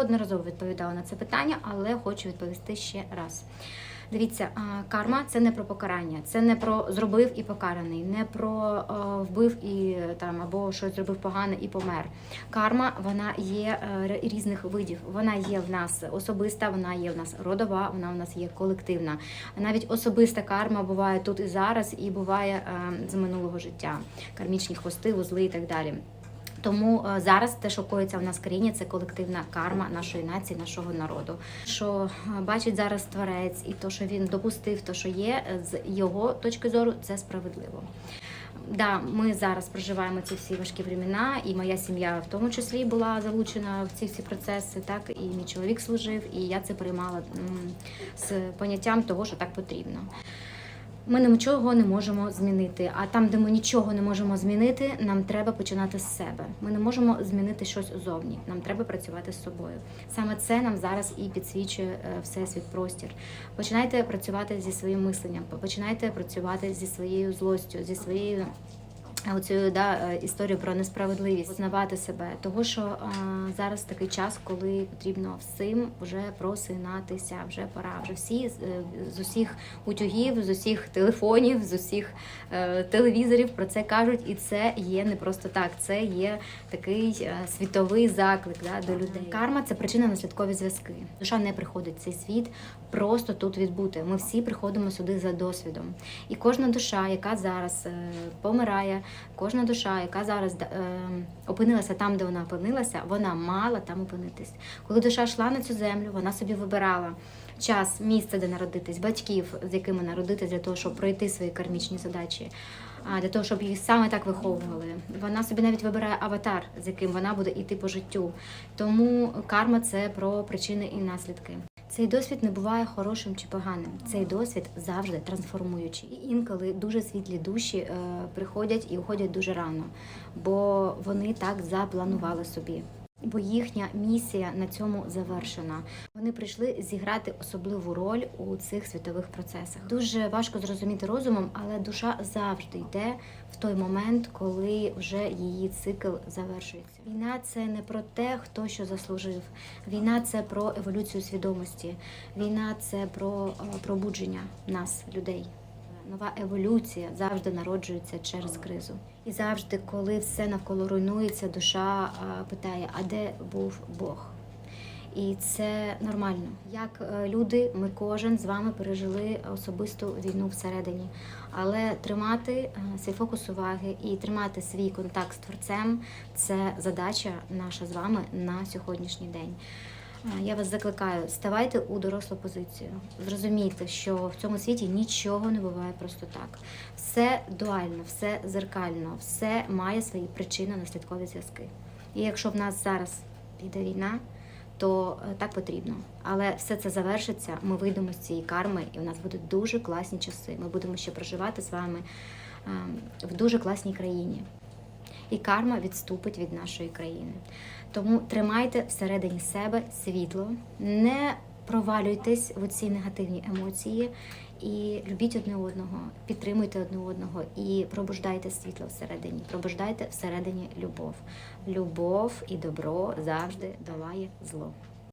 неодноразово відповідала на це питання, але хочу відповісти ще раз. Дивіться, карма це не про покарання, це не про зробив і покараний, не про вбив і там або щось зробив погане і помер. Карма вона є е, різних видів. Вона є в нас особиста, вона є в нас родова, вона в нас є колективна. Навіть особиста карма буває тут і зараз, і буває е, з минулого життя, кармічні хвости, вузли і так далі. Тому е, зараз те, що коїться в нас в країні, це колективна карма нашої нації, нашого народу. Що е, бачить зараз творець, і то, що він допустив, то що є е, з його точки зору, це справедливо. Да, ми зараз проживаємо ці всі важкі времена, і моя сім'я в тому числі була залучена в ці всі процеси. Так і мій чоловік служив, і я це приймала з поняттям того, що так потрібно. Ми нічого не можемо змінити. А там, де ми нічого не можемо змінити, нам треба починати з себе. Ми не можемо змінити щось зовні. Нам треба працювати з собою. Саме це нам зараз і підсвічує е, всесвіт простір. Починайте працювати зі своїм мисленням, починайте працювати зі своєю злостю, зі своєю. Оцю да, е, історію про несправедливість, знавати себе, того що а, зараз такий час, коли потрібно всім вже просинатися, вже пора. Вже всі з, е, з усіх утюгів, з усіх телефонів, з усіх е, телевізорів про це кажуть, і це є не просто так. Це є такий е, світовий заклик да, до людей. Карма це причина наслідкові зв'язки. Душа не приходить в цей світ просто тут відбути. Ми всі приходимо сюди за досвідом. І кожна душа, яка зараз е, помирає, кожна душа, яка зараз е, опинилася там, де вона опинилася, вона мала там опинитись. Коли душа йшла на цю землю, вона собі вибирала час, місце, де народитись, батьків, з якими народитись для того, щоб пройти свої кармічні задачі. А для того, щоб їх саме так виховували, вона собі навіть вибирає аватар, з яким вона буде йти по життю. Тому карма це про причини і наслідки. Цей досвід не буває хорошим чи поганим. Цей досвід завжди трансформуючий. І інколи дуже світлі душі е, приходять і уходять дуже рано, бо вони так запланували собі. Бо їхня місія на цьому завершена. Вони прийшли зіграти особливу роль у цих світових процесах. Дуже важко зрозуміти розумом, але душа завжди йде в той момент, коли вже її цикл завершується. Війна це не про те, хто що заслужив. Війна це про еволюцію свідомості. Війна це про е, пробудження нас, людей. Нова еволюція завжди народжується через кризу. І завжди, коли все навколо руйнується, душа питає: а де був Бог? І це нормально. Як е, люди, ми кожен з вами пережили особисту війну всередині. Але тримати е, свій фокус уваги і тримати свій контакт з творцем це задача наша з вами на сьогоднішній день. Я вас закликаю, ставайте у дорослу позицію. Зрозумійте, що в цьому світі нічого не буває просто так. Все дуально, все зеркально, все має свої причини наслідкові зв'язки. І якщо в нас зараз йде війна, то е, так потрібно. Але все це завершиться. Ми вийдемо з цієї карми, і у нас будуть дуже класні часи. Ми будемо ще проживати з вами е, в дуже класній країні. І карма відступить від нашої країни. Тому тримайте всередині себе світло, не провалюйтесь в ці негативні емоції і любіть одне одного, підтримуйте одне одного і пробуждайте світло всередині, пробуждайте всередині любов. Любов і добро завжди долає зло.